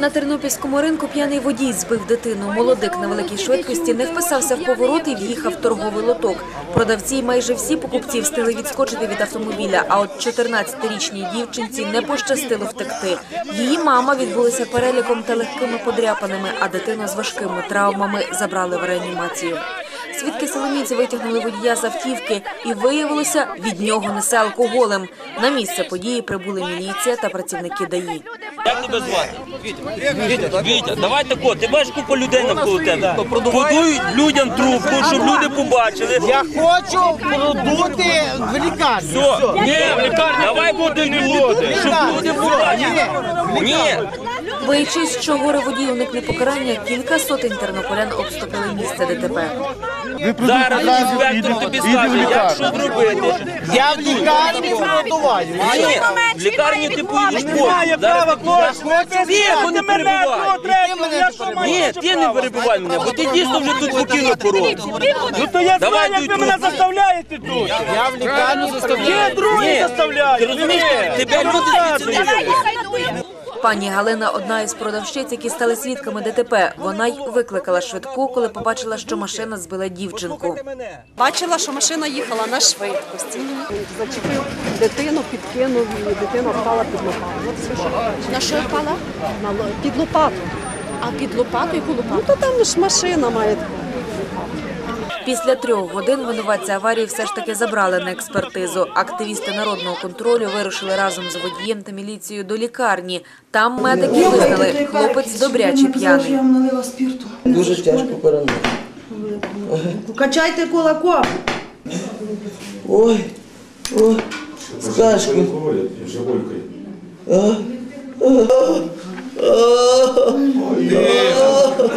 На тернопільському ринку п'яний водій збив дитину. Молодик на великій швидкості не вписався в поворот і в'їхав в торговий лоток. Продавці й майже всі покупці встигли відскочити від автомобіля. А от 14-річній дівчинці не пощастило втекти. Її мама відбулася переліком та легкими подряпаними, а дитину з важкими травмами забрали в реанімацію. Свідки Соломійці витягнули водія з автівки і виявилося, від нього несе алкоголем. На місце події прибули міліція та працівники ДАІ. Як тебе звати? Вітя. Вітя, давай тако, ти бачиш купу людей навколо тебе. Подують людям трубку, щоб люди побачили. Я хочу продути в лікарню. Все, ні, в лікарні, давай буде не буде, щоб люди побачили. Ні, Боячись, що горе водій уникне покарання, кілька сотень тернополян обступили місце ДТП. зараз інспектор тобі скаже, як що зробити. Я в лікарні продуваю. Ні, в лікарні ти поїдеш потім. Зараз Тихо, не перебивай. Ні, ти не перебивай мене, бо ти дійсно вже тут покинув коробку. Ну то я знаю, як ви мене заставляєте тут. Я в лікарні Є другі Ні, заставляють. ти розумієш, тебе люди звідси не. Пані Галина одна із продавщиць, які стали свідками ДТП. Вона й викликала швидку, коли побачила, що машина збила дівчинку. Бачила, що машина їхала на швидкості. Зачепив дитину, підкинув і дитина впала під лопату. На що впала? На під лопату. А під лопату яку Ну то там ж машина має. Після трьох годин винуватця аварії все ж таки забрали на експертизу. Активісти народного контролю вирушили разом з водієм та міліцією до лікарні. Там медики визнали, хлопець добряче п'яний. Дуже тяжко поранено. Качайте кулаком. Ой, ой, з кашкою.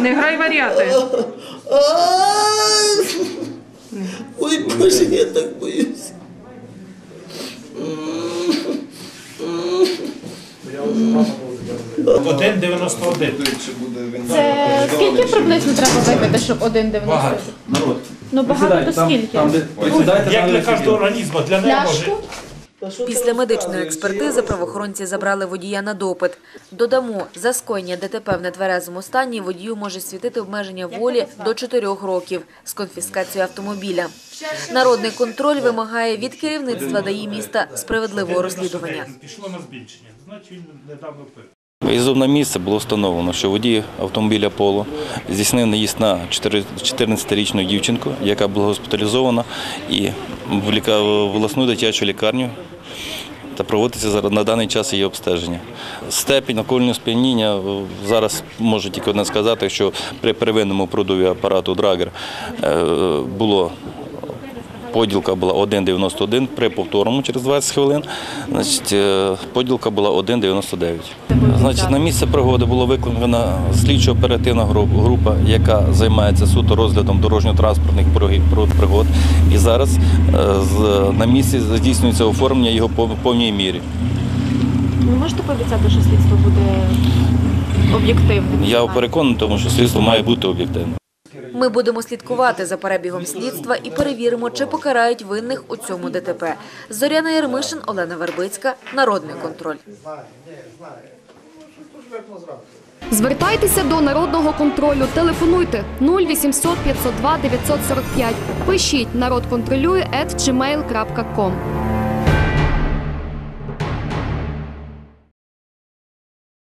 Не грай варіати. Ой, Боже, я так боюсь. Один 91. Це скільки приблизно треба випити, щоб один 90? Народ. Ну багато то скільки? Як для кожного організму, для неї може. Пляшку? Після медичної експертизи правоохоронці забрали водія на допит. Додамо, за скоєння ДТП в нетверезому стані водію може світити обмеження волі до 4 років з конфіскацією автомобіля. Народний контроль вимагає від керівництва ДАІ міста справедливого розслідування. Пішло на збільшення. Значить він недавно пив. Виїздом на місце було встановлено, що водій автомобіля Поло здійснив наїзд на 14-річну дівчинку, яка була госпіталізована і в ліка- в дитячу лікарню та проводиться на даний час її обстеження. Степінь алкогольного сп'яніння е, зараз можу тільки одне сказати, що при первинному продуві апарату Драгер е, було Поділка була 1,91, при повторному через 20 хвилин. Значить, е, поділка була 1,99. Значить, на місце пригоди була викликана слідчо-оперативна група, яка займається суто розглядом дорожньо-транспортних пригод- І зараз е, на місці здійснюється оформлення його по повній мірі. Ви можете пообіцяти, що слідство буде об'єктивним? Я переконаний, тому що слідство має бути об'єктивним. Ми будемо слідкувати за перебігом слідства і перевіримо, чи покарають винних у цьому ДТП. Зоряна Єрмишин, Олена Вербицька, Народний контроль. Звертайтеся до народного контролю. Телефонуйте 0800 502 945. Пишіть народ контролює.